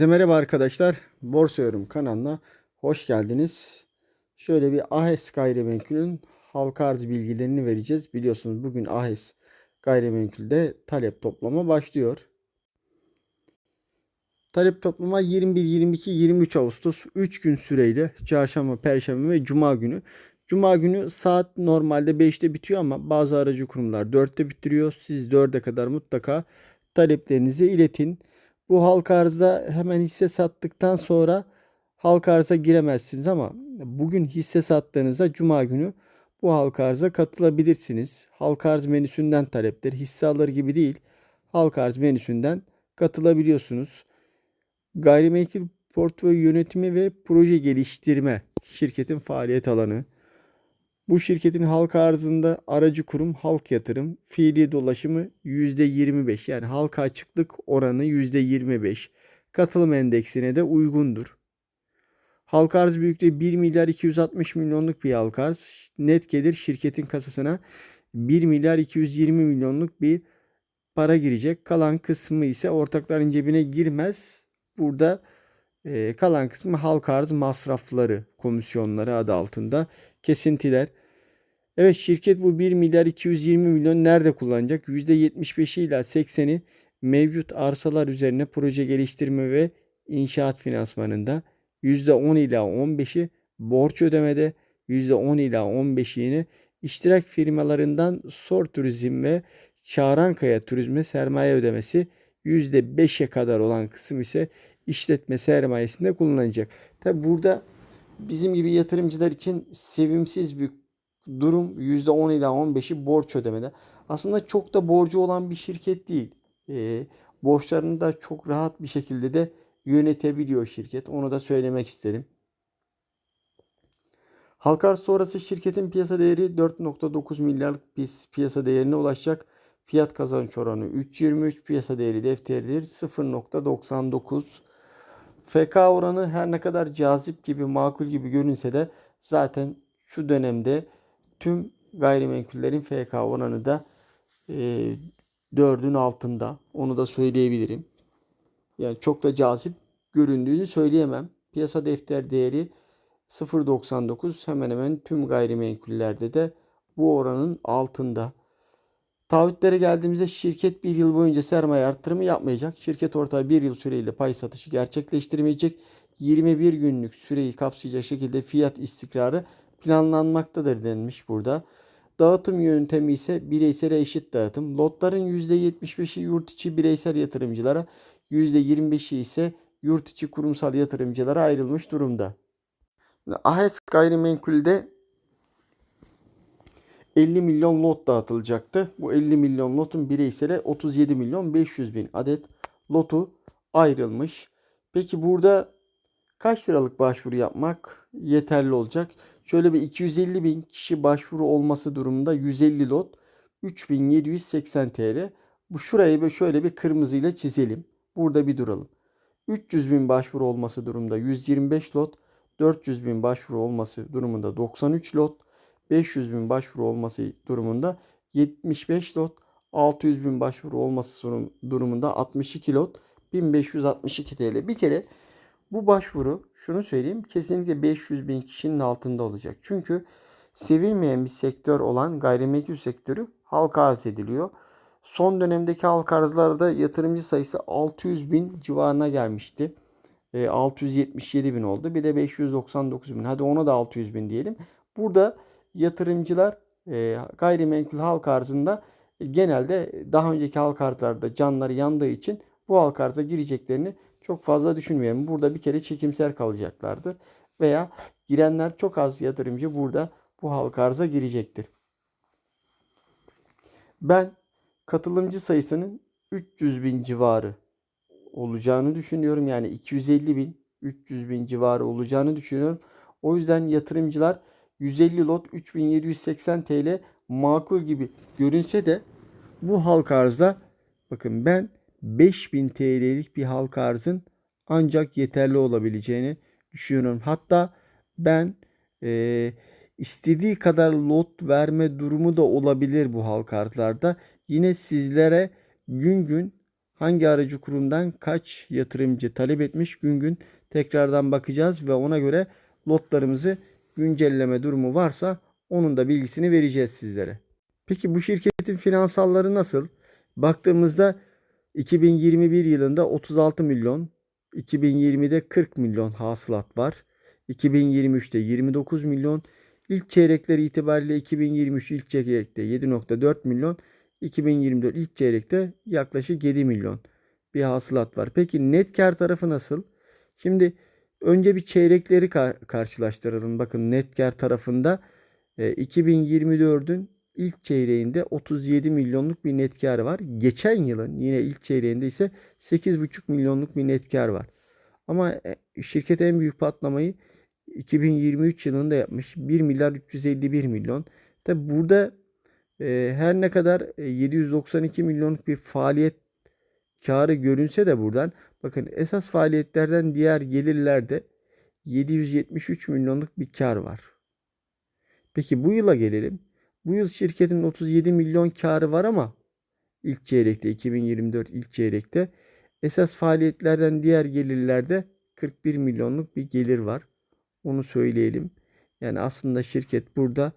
Herkese merhaba arkadaşlar. Borsa Yorum kanalına hoş geldiniz. Şöyle bir AHES gayrimenkulün halka arz bilgilerini vereceğiz. Biliyorsunuz bugün AHES gayrimenkulde talep toplama başlıyor. Talep toplama 21, 22, 23 Ağustos 3 gün süreyle çarşamba, perşembe ve cuma günü. Cuma günü saat normalde 5'te bitiyor ama bazı aracı kurumlar 4'te bitiriyor. Siz 4'e kadar mutlaka taleplerinizi iletin. Bu halka arzda hemen hisse sattıktan sonra halka arza giremezsiniz ama bugün hisse sattığınızda cuma günü bu halka arza katılabilirsiniz. Halka arz menüsünden talepler hisse alır gibi değil. Halka arz menüsünden katılabiliyorsunuz. Gayrimenkul portföy yönetimi ve proje geliştirme şirketin faaliyet alanı. Bu şirketin halka arzında aracı kurum halk yatırım, fiili dolaşımı %25 yani halka açıklık oranı %25. Katılım endeksine de uygundur. Halka arz büyüklüğü 1 milyar 260 milyonluk bir halka arz. Net gelir şirketin kasasına 1 milyar 220 milyonluk bir para girecek. Kalan kısmı ise ortakların cebine girmez. Burada e, kalan kısmı halka arz masrafları, komisyonları adı altında kesintiler. Evet şirket bu 1 milyar 220 milyon nerede kullanacak? %75'i ila 80'i mevcut arsalar üzerine proje geliştirme ve inşaat finansmanında, %10 ila 15'i borç ödemede, %10 ila 15'i yine iştirak firmalarından Sor Turizm ve Çağrankaya Turizm'e sermaye ödemesi, %5'e kadar olan kısım ise işletme sermayesinde kullanılacak. Tabi burada bizim gibi yatırımcılar için sevimsiz bir durum %10 ila 15'i borç ödemede. Aslında çok da borcu olan bir şirket değil. E, borçlarını da çok rahat bir şekilde de yönetebiliyor şirket. Onu da söylemek isterim. Halka arz sonrası şirketin piyasa değeri 4.9 milyarlık piyasa değerine ulaşacak. Fiyat kazanç oranı 3.23, piyasa değeri defteri 0.99. FK oranı her ne kadar cazip gibi, makul gibi görünse de zaten şu dönemde tüm gayrimenkullerin FK oranı da e, 4'ün altında. Onu da söyleyebilirim. Yani çok da cazip göründüğünü söyleyemem. Piyasa defter değeri 0.99 hemen hemen tüm gayrimenkullerde de bu oranın altında. Taahhütlere geldiğimizde şirket bir yıl boyunca sermaye arttırımı yapmayacak. Şirket ortağı bir yıl süreyle pay satışı gerçekleştirmeyecek. 21 günlük süreyi kapsayacak şekilde fiyat istikrarı planlanmaktadır denmiş burada. Dağıtım yöntemi ise bireysel eşit dağıtım. Lotların %75'i yurt içi bireysel yatırımcılara, %25'i ise yurt içi kurumsal yatırımcılara ayrılmış durumda. AHES gayrimenkulde 50 milyon lot dağıtılacaktı. Bu 50 milyon lotun bireysele 37 milyon 500 bin adet lotu ayrılmış. Peki burada kaç liralık başvuru yapmak yeterli olacak? Şöyle bir 250 bin kişi başvuru olması durumunda 150 lot 3780 TL. Bu şurayı böyle şöyle bir kırmızıyla çizelim. Burada bir duralım. 300 bin başvuru olması durumunda 125 lot, 400 bin başvuru olması durumunda 93 lot, 500 bin başvuru olması durumunda 75 lot, 600 bin başvuru olması durumunda 62 lot, 1562 TL. Bir kere bu başvuru şunu söyleyeyim kesinlikle 500 bin kişinin altında olacak. Çünkü sevilmeyen bir sektör olan gayrimenkul sektörü halka arz ediliyor. Son dönemdeki halka arzlarda yatırımcı sayısı 600 bin civarına gelmişti. E, 677 bin oldu. Bir de 599 bin. Hadi ona da 600 bin diyelim. Burada yatırımcılar e, gayrimenkul halk arzında e, genelde daha önceki halk arzlarda canları yandığı için bu halk arza gireceklerini çok fazla düşünmeyelim. Burada bir kere çekimser kalacaklardır. Veya girenler çok az yatırımcı burada bu halk arza girecektir. Ben katılımcı sayısının 300 bin civarı olacağını düşünüyorum. Yani 250 bin, 300 bin civarı olacağını düşünüyorum. O yüzden yatırımcılar 150 lot 3780 TL makul gibi görünse de bu halk arzda bakın ben 5000 TL'lik bir halka arzın ancak yeterli olabileceğini düşünüyorum. Hatta ben e, istediği kadar lot verme durumu da olabilir bu halka arzlarda. Yine sizlere gün gün hangi aracı kurumdan kaç yatırımcı talep etmiş gün gün tekrardan bakacağız ve ona göre lotlarımızı güncelleme durumu varsa onun da bilgisini vereceğiz sizlere. Peki bu şirketin finansalları nasıl? Baktığımızda 2021 yılında 36 milyon, 2020'de 40 milyon hasılat var. 2023'te 29 milyon, ilk çeyrekleri itibariyle 2023 ilk çeyrekte 7.4 milyon, 2024 ilk çeyrekte yaklaşık 7 milyon bir hasılat var. Peki net kar tarafı nasıl? Şimdi önce bir çeyrekleri kar- karşılaştıralım. Bakın net kar tarafında e, 2024'ün ilk çeyreğinde 37 milyonluk bir net kar var. Geçen yılın yine ilk çeyreğinde ise 8,5 milyonluk bir net kar var. Ama e, şirket en büyük patlamayı 2023 yılında yapmış. 1 milyar 351 milyon. Tabi burada e, her ne kadar e, 792 milyonluk bir faaliyet karı görünse de buradan bakın esas faaliyetlerden diğer gelirlerde 773 milyonluk bir kar var. Peki bu yıla gelelim. Bu yıl şirketin 37 milyon karı var ama ilk çeyrekte 2024 ilk çeyrekte esas faaliyetlerden diğer gelirlerde 41 milyonluk bir gelir var. Onu söyleyelim. Yani aslında şirket burada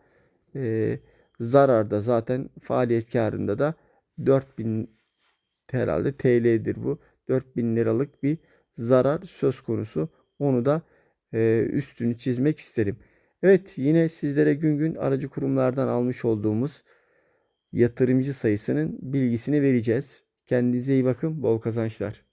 e, zararda zaten faaliyet karında da 4000 herhalde TL'dir bu. 4000 liralık bir zarar söz konusu. Onu da e, üstünü çizmek isterim. Evet yine sizlere gün gün aracı kurumlardan almış olduğumuz yatırımcı sayısının bilgisini vereceğiz. Kendinize iyi bakın. Bol kazançlar.